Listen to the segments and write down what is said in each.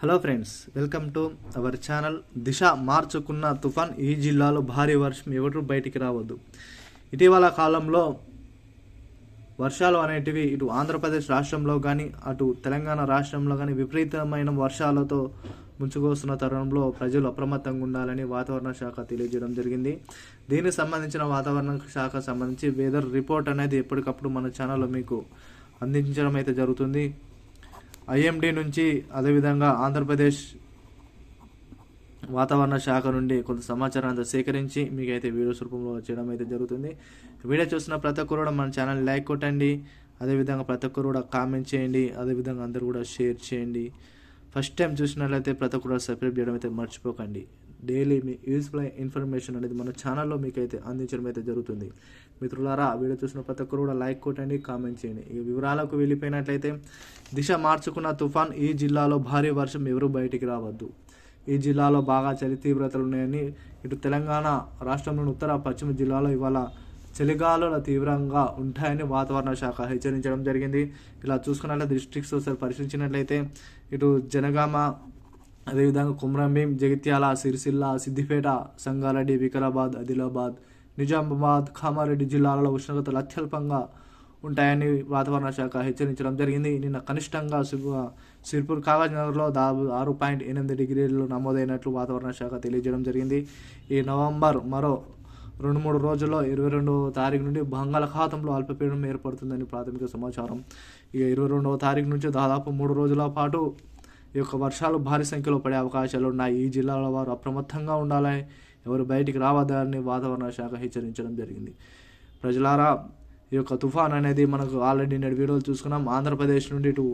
Hello friends welcome to our channel Disha మార్చుకున్న తుఫాన్. ఈ జిల్లాలో భారీ వర్షం ఎవరు బయటికి రావద్దు. ఇటీవల కాలంలో వర్షాలు అనేటివి ఇటు ఆంధ్రప్రదేశ్ రాష్ట్రంలో కానీ అటు తెలంగాణ రాష్ట్రంలో కానీ విపరీతమైన వర్షాలతో ముంచుకొస్తున్న తరుణంలో ప్రజలు అప్రమత్తంగా ఉండాలని వాతావరణ శాఖ తెలియజేయడం జరిగింది. దీనికి సంబంధించిన వాతావరణ శాఖ సంబంధించి వెదర్ రిపోర్ట్ అనేది ఎప్పటికప్పుడు మన ఛానల్లో మీకు అందించడం అయితే జరుగుతుంది. ఐఎండి నుంచి అదేవిధంగా ఆంధ్రప్రదేశ్ వాతావరణ శాఖ నుండి కొంత సమాచారం అంతా సేకరించి మీకు అయితే వీడియోస్ రూపంలో చేయడం అయితే జరుగుతుంది. వీడియో చూస్తున్న ప్రతి ఒక్కరు కూడా మన ఛానల్ లైక్ కొట్టండి. అదేవిధంగా ప్రతి ఒక్కరు కూడా కామెంట్ చేయండి. అదేవిధంగా అందరూ కూడా షేర్ చేయండి. ఫస్ట్ టైం చూసినట్లయితే ప్రతి ఒక్కరు సబ్స్క్రైబ్ చేయడం అయితే మర్చిపోకండి. డైలీ మీ యూస్ఫుల్ ఇన్ఫర్మేషన్ అనేది మన ఛానల్లో మీకు అయితే అందించడం అయితే జరుగుతుంది. మిత్రులారా వీడియో చూసిన ప్రతి ఒక్కరు కూడా లైక్ కొట్టండి కామెంట్ చేయండి. ఈ వివరాలకు వెళ్ళిపోయినట్లయితే దిశ మార్చుకున్న తుఫాన్ ఈ జిల్లాలో భారీ వర్షం ఎవరు బయటికి రావద్దు. ఈ జిల్లాలో బాగా చలి తీవ్రతలు ఉన్నాయని ఇటు తెలంగాణ రాష్ట్రంలోని ఉత్తర పశ్చిమ జిల్లాలో ఇవాళ చలిగాలుల తీవ్రంగా ఉంటాయని వాతావరణ శాఖ హెచ్చరించడం జరిగింది. ఇలా చూసుకున్నట్లయితే డిస్ట్రిక్ట్స్ ఒకసారి పరిశీలించినట్లయితే ఇటు జనగామ అదేవిధంగా కుమ్రంభీం జగిత్యాల సిరిసిల్ల సిద్దిపేట సంగారెడ్డి వికారాబాద్ ఆదిలాబాద్ నిజామాబాద్ కామారెడ్డి జిల్లాలలో ఉష్ణోగ్రతలు అత్యల్పంగా ఉంటాయని వాతావరణ శాఖ హెచ్చరించడం జరిగింది. నిన్న కనిష్టంగా సిర్పూర్ కాగజ్ నగర్లో దాదాపు ఆరు పాయింట్ ఎనిమిది డిగ్రీలు నమోదైనట్లు వాతావరణ శాఖ తెలియజేయడం జరిగింది. ఈ నవంబర్ మరో రెండు మూడు రోజుల్లో ఇరవై రెండవ తారీఖు నుండి బంగాళాఖాతంలో అల్పపీడనం ఏర్పడుతుందని ప్రాథమిక సమాచారం. ఇక ఇరవై రెండవ తారీఖు నుంచి దాదాపు మూడు రోజుల పాటు ఈ యొక్క వర్షాలు భారీ సంఖ్యలో పడే అవకాశాలు ఉన్నాయి. ఈ జిల్లాల వారు అప్రమత్తంగా ఉండాలని ఎవరు బయటికి రావద్దని వాతావరణ శాఖ హెచ్చరించడం జరిగింది. ప్రజలారా ఈ యొక్క తుఫాన్ అనేది మనకు ఆల్రెడీ నేడు వీడియోలు చూసుకున్నాం. ఆంధ్రప్రదేశ్ నుండి ఇటు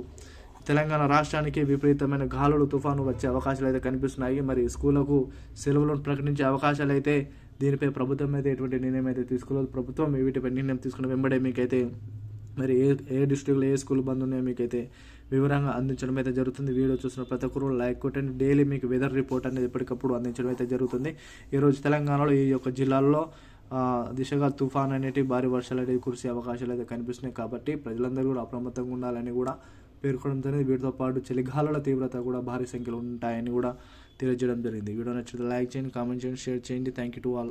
తెలంగాణ రాష్ట్రానికి విపరీతమైన గాలులు తుఫాను వచ్చే అవకాశాలు అయితే కనిపిస్తున్నాయి. మరి స్కూళ్ళకు సెలవులను ప్రకటించే అవకాశాలు అయితే దీనిపై ప్రభుత్వం అయితే ఎటువంటి నిర్ణయం అయితే తీసుకోలేదు. ప్రభుత్వం వీటిపై నిర్ణయం తీసుకున్న వెంబడే మీకైతే మరి ఏ ఏ డిస్ట్రిక్ట్లో ఏ స్కూల్ బంద్ ఉన్నాయో మీకైతే వివరంగా అందించడం అయితే జరుగుతుంది. వీడియో చూసిన ప్రతి ఒక్కరు లైక్ కొట్టండి. డైలీ మీకు వెదర్ రిపోర్ట్ అనేది ఎప్పటికప్పుడు అందించడం అయితే జరుగుతుంది. ఈరోజు తెలంగాణలో ఈ యొక్క జిల్లాల్లో దిశగా తుఫాన్ అనేటివి భారీ వర్షాలు అనేవి కురిసే అవకాశాలు అయితే కనిపిస్తున్నాయి కాబట్టి ప్రజలందరూ కూడా అప్రమత్తంగా ఉండాలని కూడా పేర్కొనడం జరిగింది. వీటితో పాటు చలిగాలుల తీవ్రత కూడా భారీ సంఖ్యలో ఉంటాయని కూడా తెలియజేయడం జరిగింది. వీడియో నచ్చితే లైక్ చేయండి కామెంట్ చేయండి షేర్ చేయండి. Thank you to all